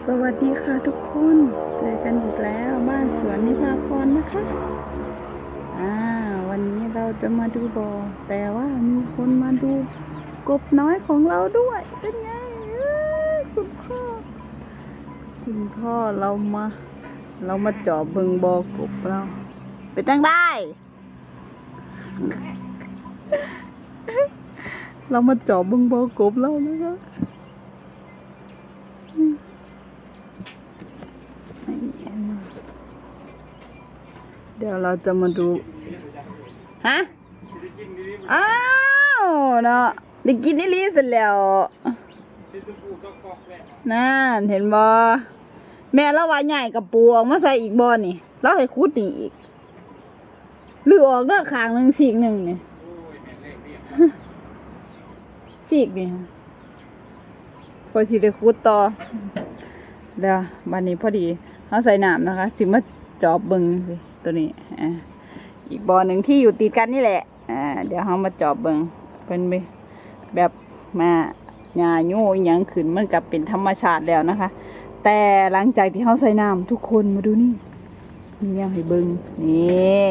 สวัสดีค่ะทุกคน เจอกันอีกแล้วบ้านสวนนิพาพรนะคะ อ่า วันนี้เราจะมาดูบอ่อแต่ว่ามีคนมาดูกบน้อยของเราด้วย เป็นไงคุณพ่อ คุณพ่อเรามา เรามาจอบเบิงบอกบเราเป็นจังได้ เรามาจอบเบิงบอกบเรานะคะ เดี๋ยวเราจะมาดู ฮะ อ้าวเนาะได้กินนี่ลีเสร็จแล้วนั่นเห็นบอแม่เราว่าใหญ่กับปูออกมาใส่อีกบอนี่เราให้คูดนี่อีก หรือออกเด้อขางหนึ่งสีกหนึ่งนี่สีกนี่พอสิได้คูดต่อเดี๋ยวบันนี้พอดีเขาใส่น้ำนะคะ สิมาจอบเบิงสิ ตัวนี้อ่าอีกบ่อหนึ่งที่อยู่ติดกันนี่แหละอ่าเดี๋ยวเขามาจอบเบิงเป็นไปแบบมาหญ้าโย่อหยังขึ้นมันกับเป็นธรรมชาติแล้วนะคะ แต่หลังจากที่เขาใส่น้ำทุกคนมาดูนี่มียังให้เบิงนี่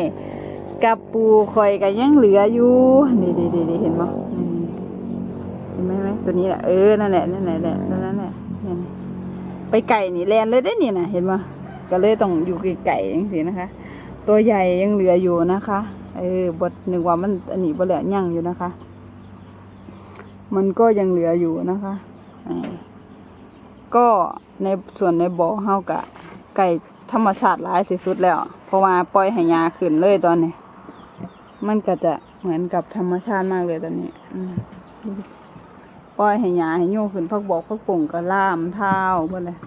กับปูคอยกันยังเหลืออยู่นี่ดีดีเห็นปะอืมเห็นไหมไหมตัวนี้แหละเออนั่นแหละนั่นแหละนั่นแหละนั่นแหละไปไก่นี่แลนเลยได้นี่นะเห็นปะก็เลยต้องอยู่ไก่ๆอย่างนี้นะคะ ตัวใหญ่ยังเหลืออยู่นะคะ เออบดหนึ่งว่ามันอันนี้บ่เหลือยั่งอยู่นะคะ มันก็ยังเหลืออยู่นะคะก็ในส่วนในบ่อเฮากะไก่ธรรมชาติหลายที่สุดแล้ว เพราะว่าปล่อยให้ยาขึ้นเลยตอนนี้ มันก็จะเหมือนกับธรรมชาติมากเลยตอนนี้ปล่อยให้หญ้าให้โยขึ้นพักบอกพักป่งก็ล่ามเท้าเพื่อนเลย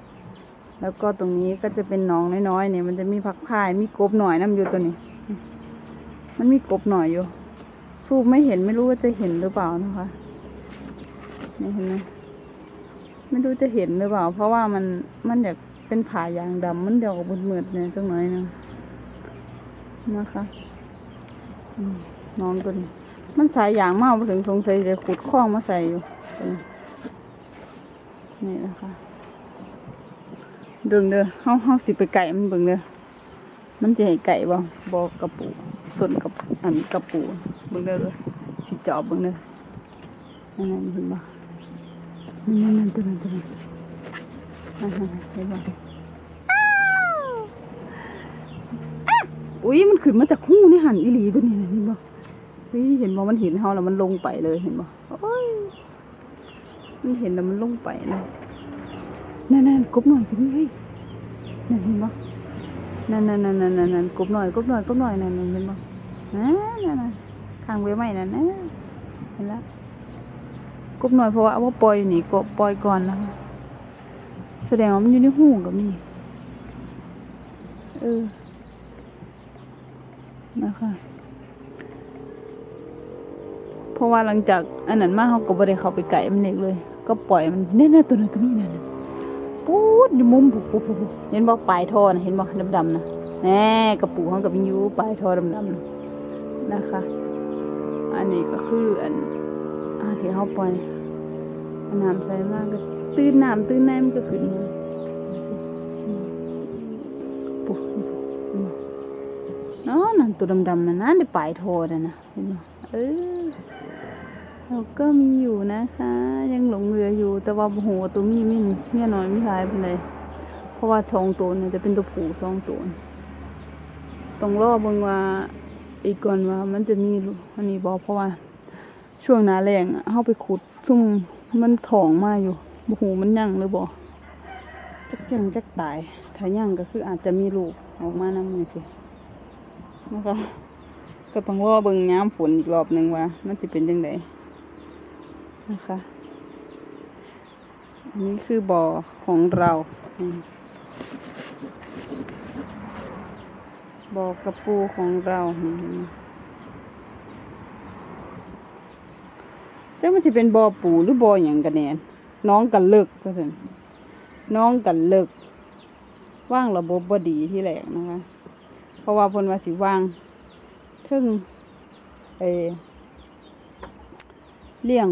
แล้วก็ตรงนี้ก็จะเป็นหน้องน้อยๆเนี่ยมันจะมีผักพายมีกบหน่อยน้ำอยู่ตัวนี้ มันมีกบหน่อยอยู่สูบไม่เห็นไม่รู้ว่าจะเห็นหรือเปล่านะคะนี่เห็นไหมไม่รู้จะเห็นหรือเปล่า เพราะว่ามันมันอยากเป็นผายางดำมันเดียวกับมืดๆเนี่ยจังหน่อยนึงนะคะน้องตัวนี้ มันสายยางมากมาถึงสงสัยจะขุดข้องมาใส่อยู่นี่นะคะ เดิงเด้อเฮาเฮาสิไปไก่มันเบิ่งเด้อมันจะให้ไก่บ่บ่กระปูต้นกระปูอันกระปูเบิ่งเด้อเด้อสิจอบเบิ่งเด้อนั่นนั่นเห็นบ่นั่นนั่นตัวนั้นตัวนั้นนั่นนั่นเห็นบ่อ้าวอะอุ้ยมันขึ้นมาจากหูนี่หันอีหลีตัวนี้นะเห็นบ่เฮ้ยเห็นบ่มันเห็นเฮาแล้วมันลงไปเลยเห็นบ่โอ้ยมันเห็นแล้วมันลงไปเลย นั่นนั่นกบหน่อยกินเฮ้ยนั่นเห็นบ่นั่นนั่นนั่นนั่นนั่นกบหน่อยกบหน่อยกบหน่อยนั่นนั่นเห็นบ่นั่นนั่นข้างเวยไม้นั่นนะเห็นแล้วกบหน่อยเพราะว่าเอาว่าปล่อยหนีกบปล่อยก่อนนะคะแสดงว่ามันอยู่ในหูกับนี่เออนะคะเพราะว่าหลังจากอันนั้นมาเขาก็บ่ได้เข้าไปไก่มันเองเลย ก็ปล่อยมันเนี่ยนตัวนั้นตัวนี้นั่นนะ ปูดอยู่มุมปุ๊บปุ๊บปุ๊บเห็นบอกปลายท่อนะเห็นบอกดำๆนะแหน่กระปูเขากับยูปลายท่อดำๆนะนะคะ อันนี้ก็คืออันอาที่เขาปล่อยน้ำใส่มากก็ตื้นน้ำตื้นแน้ำมันก็ขึ้นมาปุ๊บนาะนั่นตัวดำๆนั่นนะในปลายท่อนั่นนะเห็นไหมเออ เราก็มีอยู่นะคะ ยังหลงเหลืออยู่ แต่ว่าโอ้โหตัวมีมินเมียน้อยไม่หายไปเลยเพราะว่าสองตัวเนี่ยจะเป็นตัวผู้สองตัวต้องรอเบิ่งว่าอีกก่อนว่ามันจะมีอันนี้บอกเพราะว่า ช่วงหนาแรงอะเข้าไปขุดซุ่มมันถ่องมาอยู่โอ้โหมันยั่งหรือบ่จักยังจักตายถ้ายั่งก็คืออาจจะมีลูกออกมาน้ำมือสินะคะก็ต้องรอเบิ่งย้ำฝนอีกรอบหนึ่งว่า มันจะเป็นยังไง นะคะ อันนี้คือบ่อของเรา บ่อกระปูของเราอืมแต่มันจะเป็นบ่อปูหรือบ่ออย่างกันแน่น้องกันเลิกก็สิน้องกันเลิกว่างระบบบดีที่แรกนะคะ เพราะว่าพนว่าสิว่างทึ่งเอเลี้ยง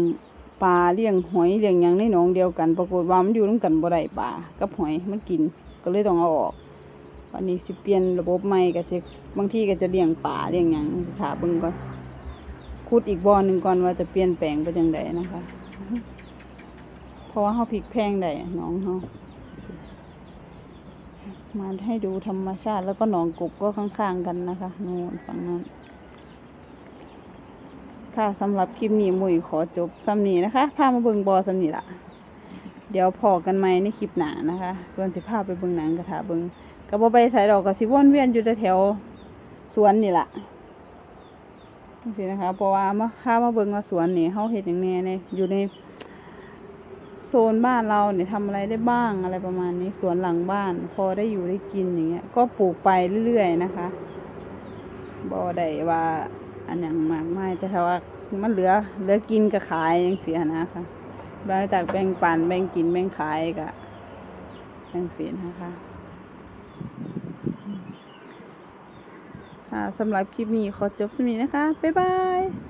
ปลาเลี้ยงหอยเลี้ยงหยังในหนองเดียวกัน ปรากฏว่ามันอยู่ร่วมกันบ่ได้ปลากับหอยมันกินก็เลยต้องเอาออกวันนี้สิเปลี่ยนระบบใหม่ก็สิบางที่ก็จะเลี้ยงปลาเลี้ยงหยังถาบิ่งก่อนขุดอีกบ่อหนึ่งก่อนว่าจะเปลี่ยนแปลงไปจังไดนะคะ เพราะว่าเฮาพลิกแพงได้น้องเฮามาให้ดูธรรมชาติแล้วก็หนองกบก็ข้างๆกันนะคะนู่นฝั่งนั้น ค่ะสำหรับคลิปนี้มุยขอจบซ้ำนี้นะคะพามาเบิ่งบอซ้ำนี้ละเดี๋ยวพอกันไหมในคลิปหนานะคะ ส่วนสิพาไปเบิ่งหนังกระถาเบิ่งก็บ่ไปใส่ดอกก็สิวนเวียนอยู่แถวสวนนี่ละจังซี่นะคะเพราะว่ามาพามาเบิ่งว่าสวนนี่เฮาเฮ็ดหยังแน่ในอยู่ในโซนบ้านเราเนี่ยทำอะไรได้บ้างอะไรประมาณนี้สวนหลังบ้าน พอได้อยู่ได้กินอย่างเงี้ย ก็ปลูกไปเรื่อยๆนะคะบ่ได้ว่า อันอย่างมากมายแต่ถ้าว่ามันเหลือเหลือกินก็ขายยังเสียนะคะบริจากแบ่งปันแบ่งกินแบ่งขายก็ยังเสียนะคะสำหรับคลิปนี้ขอจบสมีนะคะ บ๊ายบาย